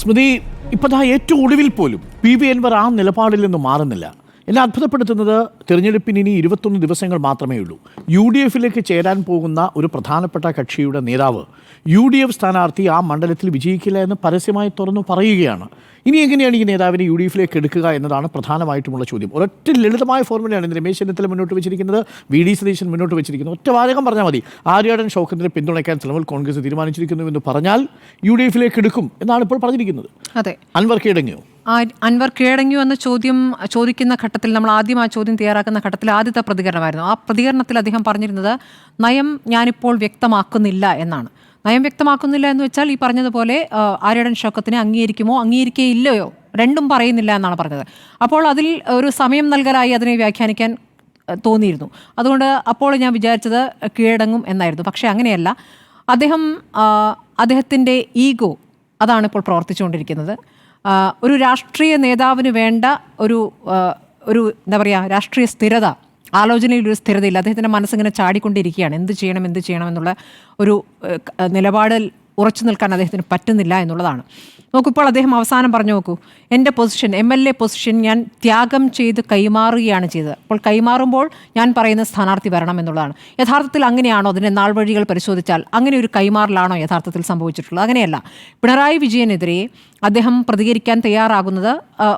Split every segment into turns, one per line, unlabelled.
സ്മൃതി ഇപ്പതാ ഏറ്റവും ഒടുവിൽ പോലും പി വി അൻവർ ആ നിലപാടിൽ നിന്ന് മാറുന്നില്ല. എന്നെ അത്ഭുതപ്പെടുത്തുന്നത് തിരഞ്ഞെടുപ്പിന് ഇനി ഇരുപത്തൊന്ന് ദിവസങ്ങൾ മാത്രമേ ഉള്ളൂ. യു ഡി എഫിലേക്ക് ചേരാൻ പോകുന്ന ഒരു പ്രധാനപ്പെട്ട കക്ഷിയുടെ നേതാവ് യു ഡി എഫ് സ്ഥാനാർത്ഥി ആ മണ്ഡലത്തിൽ വിജയിക്കില്ല എന്ന് പരസ്യമായി തുറന്നു പറയുകയാണ്. ഇനി എങ്ങനെയാണ് ഈ നേതാവിനെ യു ഡി എഫിലേക്ക് എടുക്കുക എന്നതാണ് പ്രധാനമായിട്ടുമുള്ള ചോദ്യം. ഒരൊറ്റ ലളിതമായ ഫോർമുലയാണ് ഇന്ന് രമേശ് ചെന്നിത്തല മുന്നോട്ട് വെച്ചിരിക്കുന്നത് വി ഡി സതീശൻ മുന്നോട്ട് വെച്ചിരിക്കുന്നത് ഒറ്റ വാചകം പറഞ്ഞാൽ മതി. ആര്യാടൻ ഷൗക്കത്തിനെ പിന്തുണയ്ക്കാൻ തൃണമൂൽ കോൺഗ്രസ് തീരുമാനിച്ചിരിക്കുന്നു എന്ന് പറഞ്ഞാൽ യു ഡി എഫിലേക്ക് എടുക്കും എന്നാണ് ഇപ്പോൾ പറഞ്ഞിരിക്കുന്നത്.
അതെ.
അൻവർ കീഴടങ്ങിയോ
ആ- അൻവർ കീഴടങ്ങിയോ എന്ന ചോദ്യം ചോദിക്കുന്ന ഘട്ടത്തിൽ നമ്മൾ ആദ്യം ആ ചോദ്യം തയ്യാറാക്കുന്ന ഘട്ടത്തിൽ ആദ്യത്തെ പ്രതികരണമായിരുന്നു. ആ പ്രതികരണത്തിൽ അദ്ദേഹം പറഞ്ഞിരുന്നത് നയം ഞാനിപ്പോൾ വ്യക്തമാക്കുന്നില്ല എന്നാണ്. നയം വ്യക്തമാക്കുന്നില്ല എന്ന് വെച്ചാൽ ഈ പറഞ്ഞതുപോലെ ആര്യടൻ ഷോക്കത്തിനെ അംഗീകരിക്കുമോ അംഗീകരിക്കുകയില്ലയോ രണ്ടും പറയുന്നില്ല എന്നാണ് പറഞ്ഞത്. അപ്പോൾ അതിൽ ഒരു സമയം നൽകലായി അതിനെ വ്യാഖ്യാനിക്കാൻ തോന്നിയിരുന്നു. അതുകൊണ്ട് അപ്പോൾ ഞാൻ വിചാരിച്ചത് കീഴടങ്ങും എന്നായിരുന്നു. പക്ഷേ അങ്ങനെയല്ല. അദ്ദേഹം അദ്ദേഹത്തിന്റെ ഈഗോ അതാണ് ഇപ്പോൾ പ്രവർത്തിച്ചുകൊണ്ടിരിക്കുന്നത്. ഒരു രാഷ്ട്രീയ നേതാവിന് വേണ്ട ഒരു ഒരു എന്താ പറയുക രാഷ്ട്രീയ സ്ഥിരത ആലോചനയിൽ ഒരു സ്ഥിരതയില്ല. അദ്ദേഹത്തിന്റെ മനസ്സിങ്ങനെ ചാടിക്കൊണ്ടിരിക്കുകയാണ്. എന്ത് ചെയ്യണം എന്ത് ചെയ്യണം എന്നുള്ള ഒരു നിലപാടിൽ ഉറച്ചു നിൽക്കാൻ അദ്ദേഹത്തിന് പറ്റുന്നില്ല എന്നുള്ളതാണ്. നോക്കിപ്പോൾ അദ്ദേഹം അവസാനം പറഞ്ഞു നോക്കൂ. എന്റെ position M L A position ഞാൻ ത്യാഗം ചെയ്ത് കൈമാറുകയാണ് ചെയ്തത്. അപ്പോൾ കൈമാറുമ്പോൾ ഞാൻ പറയുന്ന സ്ഥാനാർത്ഥി വരണം എന്നുള്ളതാണ്. യഥാർത്ഥത്തിൽ അങ്ങനെയാണോ അതിന്റെ നാൾ വഴികൾ പരിശോധിച്ചാൽ അങ്ങനെ ഒരു കൈമാറലാണോ യഥാർത്ഥത്തിൽ സംഭവിച്ചിട്ടുള്ളത്? അങ്ങനെയല്ല. പിണറായി വിജയനെതിരെ അദ്ദേഹം പ്രതികരിക്കാൻ തയ്യാറാകുന്നത്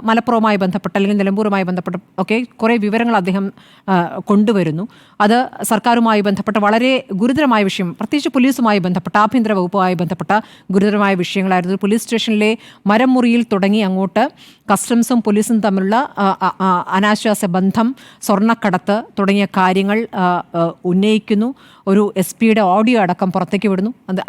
മലപ്പുറവുമായി ബന്ധപ്പെട്ട് അല്ലെങ്കിൽ നിലമ്പൂരുമായി ബന്ധപ്പെട്ട് ഒക്കെ കുറേ വിവരങ്ങൾ അദ്ദേഹം കൊണ്ടുവരുന്നു. അത് സർക്കാരുമായി ബന്ധപ്പെട്ട വളരെ ഗുരുതരമായ വിഷയം പ്രത്യേകിച്ച് പോലീസുമായി ബന്ധപ്പെട്ട ആഭ്യന്തര വകുപ്പുമായി ബന്ധപ്പെട്ട ഗുരുതരമായ വിഷയങ്ങളായിരുന്നു. പോലീസ് സ്റ്റേഷനിലെ മരം മുറിയിൽ തുടങ്ങി അങ്ങോട്ട് കസ്റ്റംസും പോലീസും തമ്മിലുള്ള അനാശ്വാസ ബന്ധം സ്വർണക്കടത്ത് തുടങ്ങിയ കാര്യങ്ങൾ ഉന്നയിക്കുന്നു. ഒരു എസ് പിയുടെ ഓഡിയോ അടക്കം പുറത്തേക്ക് വിടുന്നു. അത്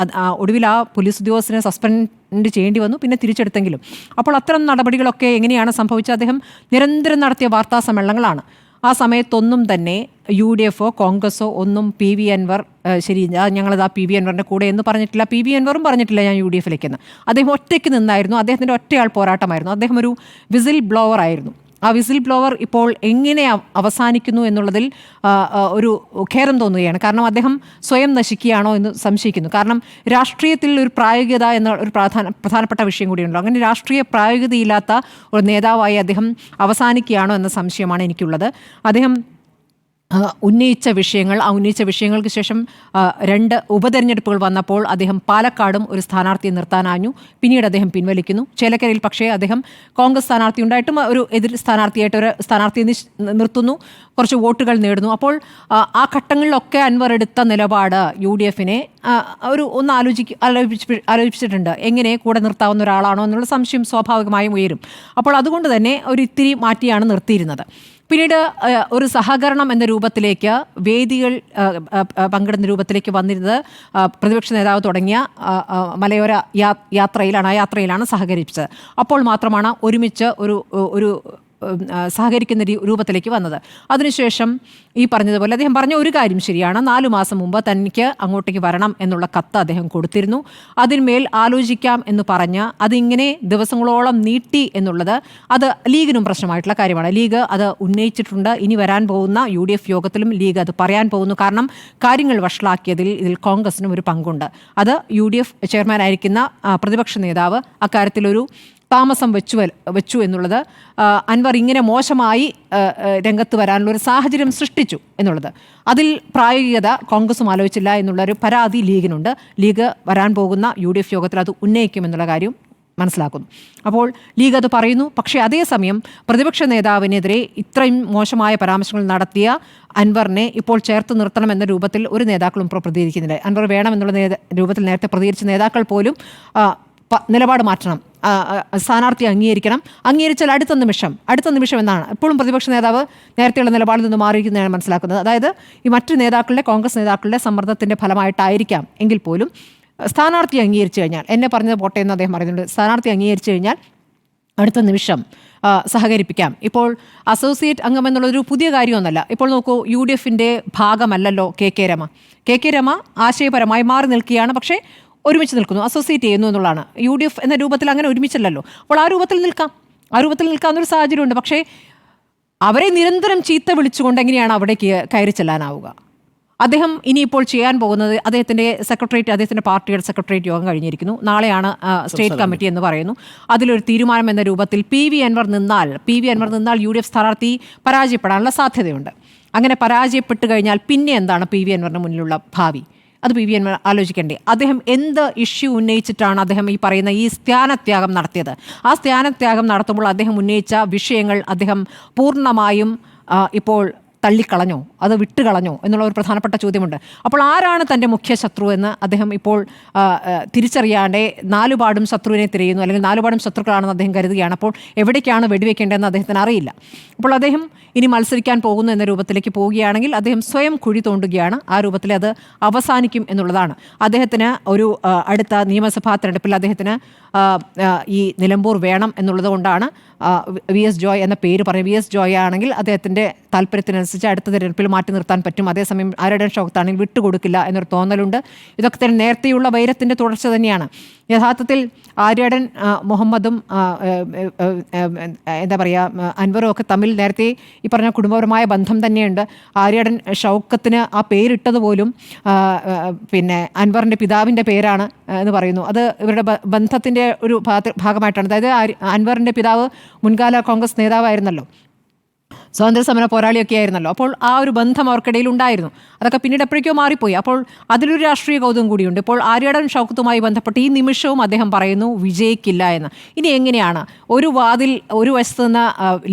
ഒടുവിൽ ആ പോലീസ് ഉദ്യോഗസ്ഥനെ സസ്പെൻഡ് ചെയ്യേണ്ടി വന്നു. പിന്നെ തിരിച്ചെടുത്തെങ്കിലും. അപ്പോൾ അത്തരം നടപടികളൊക്കെ എങ്ങനെയാണ് സംഭവിച്ചത്? അദ്ദേഹം നിരന്തരം നടത്തിയ വാർത്താ സമ്മേളനങ്ങളാണ്. ആ സമയത്തൊന്നും തന്നെ യു ഡി എഫോ കോൺഗ്രസോ ഒന്നും പി വി അൻവർ ശരി ഞങ്ങളത് ആ പി വി അൻവറിന്റെ കൂടെ എന്ന് പറഞ്ഞിട്ടില്ല. പി വി അൻവറും പറഞ്ഞിട്ടില്ല ഞാൻ യു ഡി എഫിലേക്കെന്ന്. അദ്ദേഹം ഒറ്റയ്ക്ക് നിന്നായിരുന്നു. അദ്ദേഹത്തിന്റെ ഒറ്റയാൾ പോരാട്ടമായിരുന്നു. അദ്ദേഹം ഒരു വിസിൽ ബ്ലോവർ ആയിരുന്നു ആ വിസിൽ ബ്ലോവർ ഇപ്പോൾ എങ്ങനെ അവ- അവസാനിക്കുന്നു എന്നുള്ളതിൽ ഒരു ഖേദം തോന്നുകയാണ്. കാരണം അദ്ദേഹം സ്വയം നശിക്കുകയാണോ എന്ന് സംശയിക്കുന്നു. കാരണം രാഷ്ട്രീയത്തിൽ ഒരു പ്രായോഗികത എന്ന ഒരു പ്രധാന പ്രധാനപ്പെട്ട വിഷയം കൂടിയുണ്ടല്ലോ. അങ്ങനെ രാഷ്ട്രീയ പ്രായോഗികതയില്ലാത്ത ഒരു നേതാവായി അദ്ദേഹം അവസാനിക്കുകയാണോ എന്ന സംശയമാണ് എനിക്കുള്ളത്. അദ്ദേഹം ഉന്നയിച്ച വിഷയങ്ങൾ ആ ഉന്നയിച്ച വിഷയങ്ങൾക്ക് ശേഷം രണ്ട് ഉപതെരഞ്ഞെടുപ്പുകൾ വന്നപ്പോൾ അദ്ദേഹം പാലക്കാടും ഒരു സ്ഥാനാർത്ഥിയെ നിർത്താനാഞ്ഞു പിന്നീട് അദ്ദേഹം പിൻവലിക്കുന്നു. ചേലക്കരയിൽ പക്ഷേ അദ്ദേഹം കോൺഗ്രസ് സ്ഥാനാർത്ഥി ഉണ്ടായിട്ടും ഒരു എതിർ സ്ഥാനാർത്ഥിയായിട്ട് ഒരു സ്ഥാനാർത്ഥിയെ നിർത്തുന്നു. കുറച്ച് വോട്ടുകൾ നേടുന്നു. അപ്പോൾ ആ, ഘട്ടങ്ങളിലൊക്കെ അൻവർ എടുത്ത നിലപാട് യു ഡി എഫിനെ ഒരു ഒന്ന് ആലോചിക്ക ആലോചിച്ച് ആലോചിച്ചിട്ടുണ്ട്. എങ്ങനെ കൂടെ നിർത്താവുന്ന ഒരാളാണോ എന്നുള്ള സംശയം സ്വാഭാവികമായും ഉയരും. അപ്പോൾ അതുകൊണ്ട് തന്നെ ഒരു ഇത്തിരി മാറ്റിയാണ് നിർത്തിയിരുന്നത്. പിന്നീട് ഒരു സഹകരണം എന്ന രൂപത്തിലേക്ക് വേദികൾ പങ്കിടുന്ന രൂപത്തിലേക്ക് വന്നിരുന്നത് പ്രതിപക്ഷ നേതാവ് തുടങ്ങിയ മലയോര യാത്രയിലാണ് ആ യാത്രയിലാണ് സഹകരിച്ചത്. അപ്പോൾ മാത്രമാണ് ഒരുമിച്ച് ഒരു ഒരു സഹകരിക്കുന്ന രൂപത്തിലേക്ക് വന്നത്. അതിനുശേഷം ഈ പറഞ്ഞതുപോലെ അദ്ദേഹം പറഞ്ഞ ഒരു കാര്യം ശരിയാണ്. നാലു മാസം മുമ്പ് തനിക്ക് അങ്ങോട്ടേക്ക് വരണം എന്നുള്ള കത്ത് അദ്ദേഹം കൊടുത്തിരുന്നു. അതിന്മേൽ ആലോചിക്കാം എന്ന് പറഞ്ഞ് അതിങ്ങനെ ദിവസങ്ങളോളം നീട്ടി എന്നുള്ളത് അത് ലീഗിനും പ്രശ്നമായിട്ടുള്ള കാര്യമാണ്. ലീഗ് അത് ഉന്നയിച്ചിട്ടുണ്ട്. ഇനി വരാൻ പോകുന്ന യു ഡി എഫ് യോഗത്തിലും ലീഗ് അത് പറയാൻ പോകുന്നു. കാരണം കാര്യങ്ങൾ വഷളാക്കിയതിൽ ഇതിൽ കോൺഗ്രസിനും ഒരു പങ്കുണ്ട്. അത് യു ഡി എഫ് ചെയർമാനായിരിക്കുന്ന പ്രതിപക്ഷ നേതാവ് അക്കാര്യത്തിലൊരു താമസം വെച്ചു വെച്ചു എന്നുള്ളത് അൻവർ ഇങ്ങനെ മോശമായി രംഗത്ത് വരാനുള്ള ഒരു സാഹചര്യം സൃഷ്ടിച്ചു എന്നുള്ളത്. അതിൽ പ്രായോഗികത കോൺഗ്രസും ആലോചിച്ചില്ല എന്നുള്ളൊരു പരാതി ലീഗിനുണ്ട്. ലീഗ് വരാൻ പോകുന്ന യു ഡി എഫ് യോഗത്തിൽ അത് ഉന്നയിക്കുമെന്നുള്ള കാര്യം മനസ്സിലാക്കുന്നു. അപ്പോൾ ലീഗ് അത് പറയുന്നു. പക്ഷേ അതേസമയം പ്രതിപക്ഷ നേതാവിനെതിരെ ഇത്രയും മോശമായ പരാമർശങ്ങൾ നടത്തിയ അൻവറിനെ ഇപ്പോൾ ചേർത്ത് നിർത്തണം എന്ന രൂപത്തിൽ ഒരു നേതാക്കളും ഇപ്പോൾ പ്രതികരിക്കുന്നില്ല. അൻവർ വേണമെന്നുള്ള രൂപത്തിൽ നേരത്തെ പ്രതികരിച്ച നേതാക്കൾ പോലും നിലപാട് മാറ്റണം സ്ഥാനാർത്ഥി അംഗീകരിക്കണം. അംഗീകരിച്ചാൽ അടുത്ത നിമിഷം അടുത്ത നിമിഷം എന്നാണ്. എപ്പോഴും പ്രതിപക്ഷ നേതാവ് നേരത്തെയുള്ള നിലപാടിൽ നിന്ന് മാറിയിരിക്കുന്നതാണ് മനസ്സിലാക്കുന്നത്. അതായത് ഈ മറ്റു നേതാക്കളുടെ കോൺഗ്രസ് നേതാക്കളുടെ സമ്മർദ്ദത്തിന്റെ ഫലമായിട്ടായിരിക്കാം എങ്കിൽ പോലും സ്ഥാനാർത്ഥി അംഗീകരിച്ചു കഴിഞ്ഞാൽ എന്നെ പറഞ്ഞത് പോട്ടെ എന്ന് അദ്ദേഹം പറയുന്നുണ്ട് സ്ഥാനാർത്ഥി അംഗീകരിച്ചു കഴിഞ്ഞാൽ അടുത്ത നിമിഷം സഹകരിപ്പിക്കാം. ഇപ്പോൾ അസോസിയേറ്റ് അംഗം എന്നുള്ളൊരു പുതിയ കാര്യമൊന്നുമല്ല. ഇപ്പോൾ നോക്കൂ യു ഡി എഫിന്റെ ഭാഗമല്ലല്ലോ K K Rema. K K Rema ആശയപരമായി മാറി നിൽക്കുകയാണ്. പക്ഷേ ഒരുമിച്ച് നിൽക്കുന്നു അസോസിയേറ്റ് ചെയ്യുന്നു എന്നുള്ളതാണ്. യു ഡി എഫ് എന്ന രൂപത്തിൽ അങ്ങനെ ഒരുമിച്ചല്ലല്ലോ. അപ്പോൾ ആ രൂപത്തിൽ നിൽക്കാം. ആ രൂപത്തിൽ നിൽക്കാവുന്നൊരു സാഹചര്യമുണ്ട്. പക്ഷേ അവരെ നിരന്തരം ചീത്ത വിളിച്ചുകൊണ്ട് എങ്ങനെയാണ് അവിടേക്ക് കയറി ചെല്ലാനാവുക? അദ്ദേഹം ഇനിയിപ്പോൾ ചെയ്യാൻ പോകുന്നത് അദ്ദേഹത്തിന്റെ സെക്രട്ടേറിയറ്റ് അദ്ദേഹത്തിന്റെ പാർട്ടിയുടെ സെക്രട്ടേറിയറ്റ് യോഗം കഴിഞ്ഞിരിക്കുന്നു. നാളെയാണ് സ്റ്റേറ്റ് കമ്മിറ്റി എന്ന് പറയുന്നു. അതിലൊരു തീരുമാനം എന്ന രൂപത്തിൽ പി വി അൻവർ നിന്നാൽ പി വി അൻവർ നിന്നാൽ യു ഡി എഫ് സ്ഥാനാർത്ഥി പരാജയപ്പെടാനുള്ള സാധ്യതയുണ്ട്. അങ്ങനെ പരാജയപ്പെട്ട് കഴിഞ്ഞാൽ പിന്നെ എന്താണ് പി വി അൻവറിന് മുന്നിലുള്ള ഭാവി? അത് പി വി എൻ ആലോചിക്കണ്ടേ. അദ്ദേഹം എന്ത് ഇഷ്യൂ ഉന്നയിച്ചിട്ടാണ് അദ്ദേഹം ഈ പറയുന്ന ഈ സ്ഥാനത്യാഗം നടത്തിയത്? ആ സ്ഥാനത്യാഗം നടത്തുമ്പോൾ അദ്ദേഹം ഉന്നയിച്ച വിഷയങ്ങൾ അദ്ദേഹം പൂർണമായും ഇപ്പോൾ തള്ളിക്കളഞ്ഞോ? അത് വിട്ടുകളഞ്ഞോ? എന്നുള്ള ഒരു പ്രധാനപ്പെട്ട ചോദ്യമുണ്ട്. അപ്പോൾ ആരാണ് തന്റെ മുഖ്യ ശത്രു എന്ന് അദ്ദേഹം ഇപ്പോൾ തിരിച്ചറിയാതെ നാലുപാടും ശത്രുവിനെ തിരയുന്നു അല്ലെങ്കിൽ നാലുപാടും ശത്രുക്കളാണെന്ന് അദ്ദേഹം കരുതുകയാണ്. അപ്പോൾ എവിടേക്കാണ് വെടിവെക്കേണ്ടതെന്ന് അദ്ദേഹത്തിന് അറിയില്ല. അപ്പോൾ അദ്ദേഹം ഇനി മത്സരിക്കാൻ പോകുന്നു എന്ന രൂപത്തിലേക്ക് പോവുകയാണെങ്കിൽ അദ്ദേഹം സ്വയം കുഴി തോണ്ടുകയാണ്. ആ രൂപത്തിൽ അത് അവസാനിക്കും എന്നുള്ളതാണ്. അദ്ദേഹത്തിന് ഒരു അടുത്ത നിയമസഭാ തെരഞ്ഞെടുപ്പിൽ അദ്ദേഹത്തിന് ഈ നിലമ്പൂർ വേണം എന്നുള്ളത് കൊണ്ടാണ് വി എസ് ജോയ് എന്ന പേര് പറയും വി എസ് ജോയ് ആണെങ്കിൽ അദ്ദേഹത്തിന്റെ താല്പര്യത്തിനനുസരിച്ച് അടുത്ത തിരഞ്ഞെടുപ്പിൽ മാറ്റി നിർത്താൻ പറ്റും. അതേസമയം ആരുടെ ഷോക്താണെങ്കിൽ വിട്ടുകൊടുക്കില്ല എന്നൊരു തോന്നലുണ്ട്. ഇതൊക്കെ തന്നെ നേരത്തെയുള്ള വൈരത്തിന്റെ തുടർച്ച തന്നെയാണ്. യഥാർത്ഥത്തിൽ ആര്യടൻ മുഹമ്മദും എന്താ പറയുക അൻവറും ഒക്കെ തമ്മിൽ നേരത്തെ ഈ പറഞ്ഞ കുടുംബപരമായ ബന്ധം തന്നെയുണ്ട്. ആര്യടൻ ഷൗക്കത്തിന് ആ പേരിട്ടത് പോലും പിന്നെ അൻവറിന്റെ പിതാവിന്റെ പേരാണ് എന്ന് പറയുന്നു. അത് ഇവരുടെ ബന്ധത്തിന്റെ ഒരു ഭാഗ- ഭാഗമായിട്ടാണ്. അതായത് അൻവറിന്റെ പിതാവ് മുൻകാല കോൺഗ്രസ് നേതാവായിരുന്നല്ലോ. സ്വാതന്ത്ര്യ സമര പോരാളിയൊക്കെ ആയിരുന്നല്ലോ അപ്പോൾ ആ ഒരു ബന്ധം അവർക്കിടയിൽ ഉണ്ടായിരുന്നു. അതൊക്കെ പിന്നീട് എപ്പോഴേക്കോ മാറിപ്പോയി. അപ്പോൾ അതിലൊരു രാഷ്ട്രീയ കൗതുകം കൂടിയുണ്ട്. ഇപ്പോൾ ആര്യടൻ ഷൗക്കത്തുമായി ബന്ധപ്പെട്ട് ഈ നിമിഷവും അദ്ദേഹം പറയുന്നു വിജയിക്കില്ല എന്ന്. ഇനി എങ്ങനെയാണ്? ഒരു വാതിൽ ഒരു വശത്ത് നിന്ന്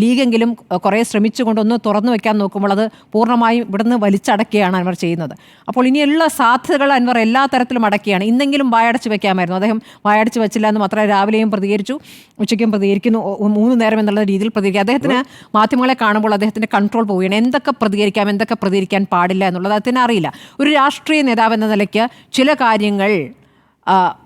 ലീഗെങ്കിലും കുറേ ശ്രമിച്ചുകൊണ്ടൊന്ന് തുറന്നു വെക്കാൻ നോക്കുമ്പോൾ അത് പൂർണമായും ഇവിടുന്ന് വലിച്ചടക്കുകയാണ് അൻവർ ചെയ്യുന്നത്. അപ്പോൾ ഇനിയുള്ള സാധ്യതകൾ അൻവർ എല്ലാ തരത്തിലും അടക്കുകയാണ്. ഇന്നെങ്കിലും വായടച്ച് വെക്കാമായിരുന്നു. അദ്ദേഹം വായടച്ച് വെച്ചില്ല എന്ന് മാത്രമേ രാവിലെയും പ്രതികരിച്ചു ഉച്ചയ്ക്കും പ്രതികരിക്കുന്നു മൂന്ന് നേരം എന്നുള്ള രീതിയിൽ പ്രതികരിക്കുക. അദ്ദേഹത്തിന് മാധ്യമങ്ങളെ കാണുമ്പോൾ അദ്ദേഹത്തിന്റെ കൺട്രോൾ പോവുകയാണ്. എന്തൊക്കെ പ്രതികരിക്കാം എന്തൊക്കെ പ്രതികരിക്കാൻ പാടില്ല എന്നുള്ളത് അദ്ദേഹത്തിന് അറിയില്ല. ഒരു രാഷ്ട്രീയ നേതാവ് എന്ന നിലയ്ക്ക് ചില കാര്യങ്ങൾ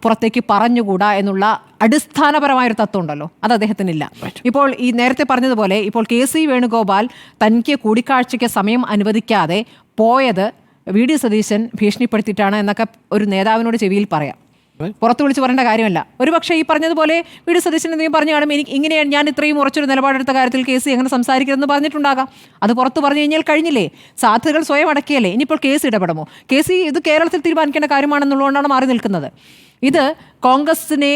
പുറത്തേക്ക് പറഞ്ഞുകൂടാ എന്നുള്ള അടിസ്ഥാനപരമായ ഒരു തത്വം ഉണ്ടല്ലോ. അത് അദ്ദേഹത്തിനില്ല. ഇപ്പോൾ ഈ നേരത്തെ പറഞ്ഞതുപോലെ ഇപ്പോൾ കെ സി വേണുഗോപാൽ തനിക്ക് കൂടിക്കാഴ്ചയ്ക്ക് സമയം അനുവദിക്കാതെ പോയത് വി ഡി സതീശൻ ഭീഷണിപ്പെടുത്തിയിട്ടാണ് എന്നൊക്കെ ഒരു നേതാവിനോട് ചെവിയിൽ പറയാം. പുറത്ത് വിളിച്ച് പറയേണ്ട കാര്യമല്ല. ഒരു പക്ഷേ ഈ പറഞ്ഞതുപോലെ വീട് സതീശൻ എന്തെങ്കിലും പറഞ്ഞു കാണും എനിക്ക് ഇങ്ങനെയാണ് ഞാൻ ഇത്രയും ഉറച്ചൊരു നിലപാടെടുത്ത കാര്യത്തിൽ കേസ് എങ്ങനെ സംസാരിക്കരുതെന്ന് പറഞ്ഞിട്ടുണ്ടാകാം. അത് പുറത്ത് പറഞ്ഞു കഴിഞ്ഞാൽ കഴിഞ്ഞില്ലേ? സാധ്യതകൾ സ്വയം അടക്കിയല്ലേ? ഇനിയിപ്പോൾ കേസ് ഇടപെടുമോ? കേസ് ഇത് കേരളത്തിൽ തീരുമാനിക്കേണ്ട കാര്യമാണെന്നുള്ളതുകൊണ്ടാണ് മാറി നിൽക്കുന്നത്. ഇത് കോൺഗ്രസിനെ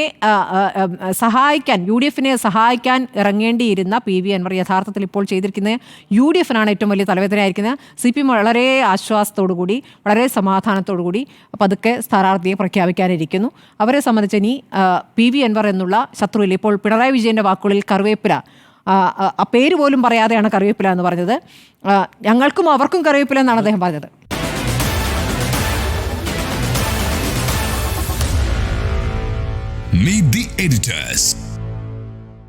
സഹായിക്കാൻ യു ഡി എഫിനെ സഹായിക്കാൻ ഇറങ്ങേണ്ടിയിരുന്ന പി വി അൻവർ യഥാർത്ഥത്തിൽ ഇപ്പോൾ ചെയ്തിരിക്കുന്നത് യു ഡി എഫിനാണ് ഏറ്റവും വലിയ തലവേദനയായിരിക്കുന്നത്. സി പി എം വളരെ ആശ്വാസത്തോടു കൂടി വളരെ സമാധാനത്തോടു കൂടി പതുക്കെ സ്ഥാനാർത്ഥിയെ പ്രഖ്യാപിക്കാനിരിക്കുന്നു. അവരെ സംബന്ധിച്ച് ഇനി പി വി അൻവർ എന്നുള്ള ശത്രുവിൽ ഇപ്പോൾ പിണറായി വിജയന്റെ വാക്കുകളിൽ കറിവേപ്പില ആ, പേര് പോലും പറയാതെയാണ് കറിവേപ്പില എന്ന് പറഞ്ഞത്. ഞങ്ങൾക്കും അവർക്കും കറിവേപ്പില എന്നാണ് അദ്ദേഹം പറഞ്ഞത്.
Meet the editors.